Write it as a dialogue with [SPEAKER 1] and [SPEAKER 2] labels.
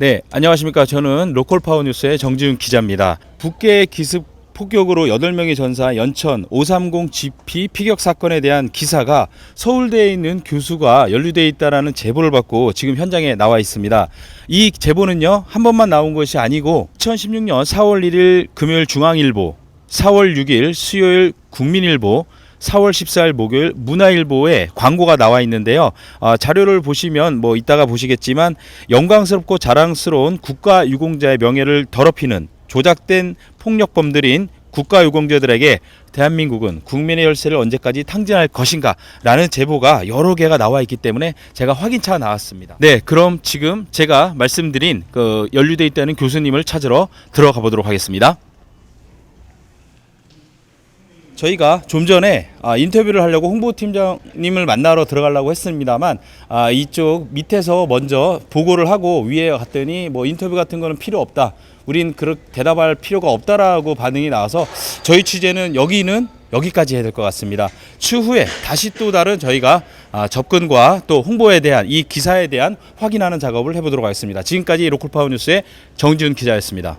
[SPEAKER 1] 네, 안녕하십니까. 저는 로컬파워 뉴스의 정지훈 기자입니다. 북계 기습 폭격으로 8명의 전사 연천 530 GP 피격 사건에 대한 기사가 서울대에 있는 교수가 연루돼 있다라는 제보를 받고 지금 현장에 나와 있습니다. 이 제보는요. 한 번만 나온 것이 아니고 2016년 4월 1일 금요일 중앙일보, 4월 6일 수요일 국민일보, 4월 14일 목요일 문화일보에 광고가 나와 있는데요. 아, 자료를 보시면 뭐 이따가 보시겠지만 영광스럽고 자랑스러운 국가유공자의 명예를 더럽히는 조작된 폭력범들인 국가유공자들에게 대한민국은 국민의 열쇠를 언제까지 탕진할 것인가 라는 제보가 여러 개가 나와 있기 때문에 제가 확인차 나왔습니다. 네, 그럼 지금 제가 말씀드린 그 연루돼 있다는 교수님을 찾으러 들어가 보도록 하겠습니다. 저희가 좀 전에 아, 인터뷰를 하려고 홍보팀장님을 만나러 들어가려고 했습니다만 아, 이쪽 밑에서 먼저 보고를 하고 위에 갔더니 뭐 인터뷰 같은 거는 필요 없다. 우린 그렇 대답할 필요가 없다라고 반응이 나와서 저희 취재는 여기는 여기까지 해야 될 것 같습니다. 추후에 다시 또 다른 저희가 아, 접근과 또 홍보에 대한 이 기사에 대한 확인하는 작업을 해보도록 하겠습니다. 지금까지 로컬파워 뉴스의 정지훈 기자였습니다.